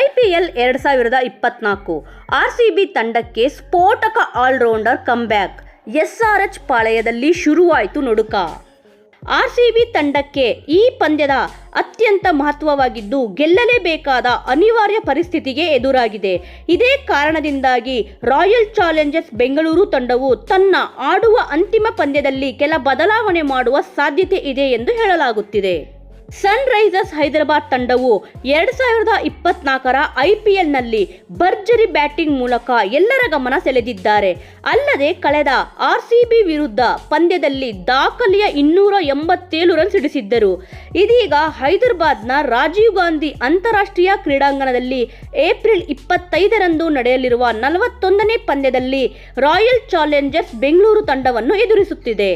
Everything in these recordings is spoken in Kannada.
ಐಪಿಎಲ್ ಎರಡ್ ಸಾವಿರದ ಇಪ್ಪತ್ನಾಲ್ಕು. ಆರ್ ಸಿ ಬಿ ತಂಡಕ್ಕೆ ಸ್ಫೋಟಕ ಆಲ್ರೌಂಡರ್ ಕಂಬ್ಯಾಕ್ ಎಚ್ ಪಾಳಯದಲ್ಲಿ ಶುರುವಾಯಿತು ನಡುಕ. ಬಿ ತಂಡಕ್ಕೆ ಈ ಪಂದ್ಯದ ಅತ್ಯಂತ ಮಹತ್ವವಾಗಿದ್ದು, ಗೆಲ್ಲಲೇಬೇಕಾದ ಅನಿವಾರ್ಯ ಪರಿಸ್ಥಿತಿಗೆ ಎದುರಾಗಿದೆ. ಇದೇ ಕಾರಣದಿಂದಾಗಿ ರಾಯಲ್ ಚಾಲೆಂಜರ್ಸ್ ಬೆಂಗಳೂರು ತಂಡವು ತನ್ನ ಆಡುವ ಅಂತಿಮ ಪಂದ್ಯದಲ್ಲಿ ಕೆಲ ಬದಲಾವಣೆ ಮಾಡುವ ಸಾಧ್ಯತೆ ಇದೆ ಎಂದು ಹೇಳಲಾಗುತ್ತಿದೆ. ಸನ್ ರೈಸರ್ಸ್ ಹೈದರಾಬಾದ್ ತಂಡವು ಎರಡು ಸಾವಿರದ ಇಪ್ಪತ್ನಾಲ್ಕರ ಐಪಿಎಲ್ನಲ್ಲಿ ಭರ್ಜರಿ ಬ್ಯಾಟಿಂಗ್ ಮೂಲಕ ಎಲ್ಲರ ಗಮನ ಸೆಳೆದಿದ್ದಾರೆ. ಅಲ್ಲದೆ ಕಳೆದ ಆರ್ಸಿಬಿ ವಿರುದ್ಧ ಪಂದ್ಯದಲ್ಲಿ ದಾಖಲೆಯ ಇನ್ನೂರ ಎಂಬತ್ತೇಳು ರನ್ ಸಿಡಿಸಿದ್ದರು. ಇದೀಗ ಹೈದರಾಬಾದ್ನ ರಾಜೀವ್ ಗಾಂಧಿ ಅಂತಾರಾಷ್ಟ್ರೀಯ ಕ್ರೀಡಾಂಗಣದಲ್ಲಿ ಏಪ್ರಿಲ್ ಇಪ್ಪತ್ತೈದರಂದು ನಡೆಯಲಿರುವ ನಲವತ್ತೊಂದನೇ ಪಂದ್ಯದಲ್ಲಿ ರಾಯಲ್ ಚಾಲೆಂಜರ್ಸ್ ಬೆಂಗಳೂರು ತಂಡವನ್ನು ಎದುರಿಸುತ್ತಿದೆ.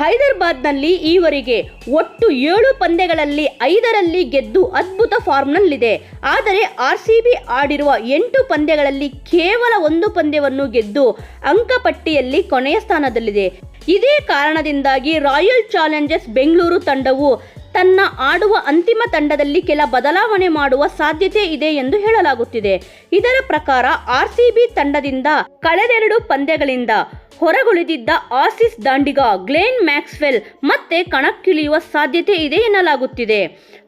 ಹೈದರಾಬಾದ್ನಲ್ಲಿ ಈವರೆಗೆ ಒಟ್ಟು ಏಳು ಪಂದ್ಯಗಳಲ್ಲಿ ಐದರಲ್ಲಿ ಗೆದ್ದು ಅದ್ಭುತ ಫಾರ್ಮ್ನಲ್ಲಿದೆ. ಆದರೆ ಆರ್ ಸಿ ಬಿ ಆಡಿರುವ ಎಂಟು ಪಂದ್ಯಗಳಲ್ಲಿ ಕೇವಲ ಒಂದು ಪಂದ್ಯವನ್ನು ಗೆದ್ದು ಅಂಕಪಟ್ಟಿಯಲ್ಲಿ ಕೊನೆಯ ಸ್ಥಾನದಲ್ಲಿದೆ. ಇದೇ ಕಾರಣದಿಂದಾಗಿ ರಾಯಲ್ ಚಾಲೆಂಜರ್ಸ್ ಬೆಂಗಳೂರು ತಂಡವು ತನ್ನ ಆಡುವ ಅಂತಿಮ ತಂಡದಲ್ಲಿ ಕೆಲ ಬದಲಾವಣೆ ಮಾಡುವ ಸಾಧ್ಯತೆ ಇದೆ ಎಂದು ಹೇಳಲಾಗುತ್ತಿದೆ. ಇದರ ಪ್ರಕಾರ ಆರ್ಸಿಬಿ ತಂಡದಿಂದ ಕಳೆದೆರಡು ಪಂದ್ಯಗಳಿಂದ ಹೊರಗುಳಿದಿದ್ದ ಆಸಿಸ್ ದಾಂಡಿಗ ಗ್ಲೇನ್ ಮ್ಯಾಕ್ಸ್ವೆಲ್ ಮತ್ತೆ ಕಣಕ್ಕಿಳಿಯುವ ಸಾಧ್ಯತೆ ಇದೆ ಎನ್ನಲಾಗುತ್ತಿದೆ.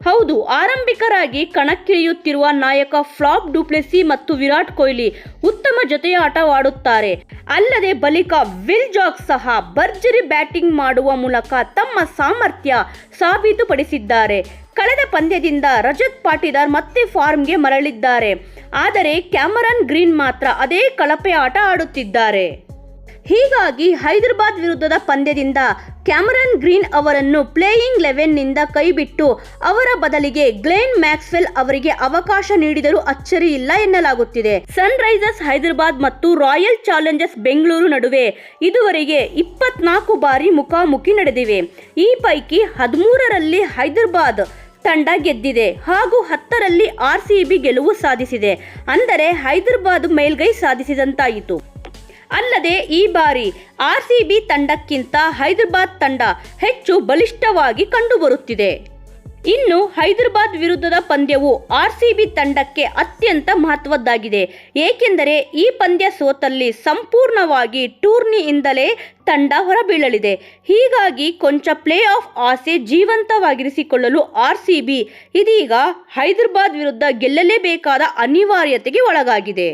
ಹೌದು, ಆರಂಭಿಕರಾಗಿ ಕಣಕ್ಕಿಳಿಯುತ್ತಿರುವ ನಾಯಕ ಫ್ಲಾಪ್ ಡುಪ್ಲೆಸಿ ಮತ್ತು ವಿರಾಟ್ ಕೊಹ್ಲಿ ಉತ್ತಮ ಜೊತೆಯ ಆಟವಾಡುತ್ತಾರೆ. ಅಲ್ಲದೆ ಬಳಿಕ ವಿಲ್ ಜಾಕ್ ಸಹ ಭರ್ಜರಿ ಬ್ಯಾಟಿಂಗ್ ಮಾಡುವ ಮೂಲಕ ತಮ್ಮ ಸಾಮರ್ಥ್ಯ ಸಾಬೀತುಪಡಿಸಿದ್ದಾರೆ. ಕಳೆದ ಪಂದ್ಯದಿಂದ ರಜತ್ ಪಾಟೀದಾರ್ ಮತ್ತೆ ಫಾರ್ಮ್ಗೆ ಮರಳಿದ್ದಾರೆ. ಆದರೆ ಕ್ಯಾಮರನ್ ಗ್ರೀನ್ ಮಾತ್ರ ಅದೇ ಕಳಪೆ ಆಟ ಆಡುತ್ತಿದ್ದಾರೆ. ಹೀಗಾಗಿ ಹೈದರಾಬಾದ್ ವಿರುದ್ಧದ ಪಂದ್ಯದಿಂದ ಕ್ಯಾಮರನ್ ಗ್ರೀನ್ ಅವರನ್ನು ಪ್ಲೇಯಿಂಗ್ ಲೆವೆನ್ನಿಂದ ಕೈಬಿಟ್ಟು ಅವರ ಬದಲಿಗೆ ಗ್ಲೇನ್ ಮ್ಯಾಕ್ಸ್ವೆಲ್ ಅವರಿಗೆ ಅವಕಾಶ ನೀಡಿದರೂ ಅಚ್ಚರಿ ಇಲ್ಲ ಎನ್ನಲಾಗುತ್ತಿದೆ. ಸನ್ ರೈಸರ್ಸ್ ಹೈದರಾಬಾದ್ ಮತ್ತು ರಾಯಲ್ ಚಾಲೆಂಜರ್ಸ್ ಬೆಂಗಳೂರು ನಡುವೆ ಇದುವರೆಗೆ ಇಪ್ಪತ್ನಾಲ್ಕು ಬಾರಿ ಮುಖಾಮುಖಿ ನಡೆದಿವೆ. ಈ ಪೈಕಿ ಹದಿಮೂರರಲ್ಲಿ ಹೈದರಾಬಾದ್ ತಂಡ ಗೆದ್ದಿದೆ ಹಾಗೂ ಹತ್ತರಲ್ಲಿ ಆರ್ ಸಿ ಬಿ ಗೆಲುವು ಸಾಧಿಸಿದೆ. ಅಂದರೆ ಹೈದರಾಬಾದ್ ಮೇಲ್ಗೈ ಸಾಧಿಸಿದಂತಾಯಿತು. ಅಲ್ಲದೆ ಈ ಬಾರಿ ಆರ್ಸಿಬಿ ತಂಡಕ್ಕಿಂತ ಹೈದರಾಬಾದ್ ತಂಡ ಹೆಚ್ಚು ಬಲಿಷ್ಠವಾಗಿ ಕಂಡುಬರುತ್ತಿದೆ. ಇನ್ನು ಹೈದರಾಬಾದ್ ವಿರುದ್ಧದ ಪಂದ್ಯವು ಆರ್ಸಿಬಿ ತಂಡಕ್ಕೆ ಅತ್ಯಂತ ಮಹತ್ವದ್ದಾಗಿದೆ. ಏಕೆಂದರೆ ಈ ಪಂದ್ಯ ಸೋತಲ್ಲಿ ಸಂಪೂರ್ಣವಾಗಿ ಟೂರ್ನಿಯಿಂದಲೇ ತಂಡ ಹೊರಬೀಳಲಿದೆ. ಹೀಗಾಗಿ ಕೊಂಚ ಪ್ಲೇ ಆಫ್ ಆಸೆ ಜೀವಂತವಾಗಿರಿಸಿಕೊಳ್ಳಲು ಆರ್ಸಿಬಿ ಇದೀಗ ಹೈದರಾಬಾದ್ ವಿರುದ್ಧ ಗೆಲ್ಲಲೇಬೇಕಾದ ಅನಿವಾರ್ಯತೆಗೆ ಒಳಗಾಗಿದೆ.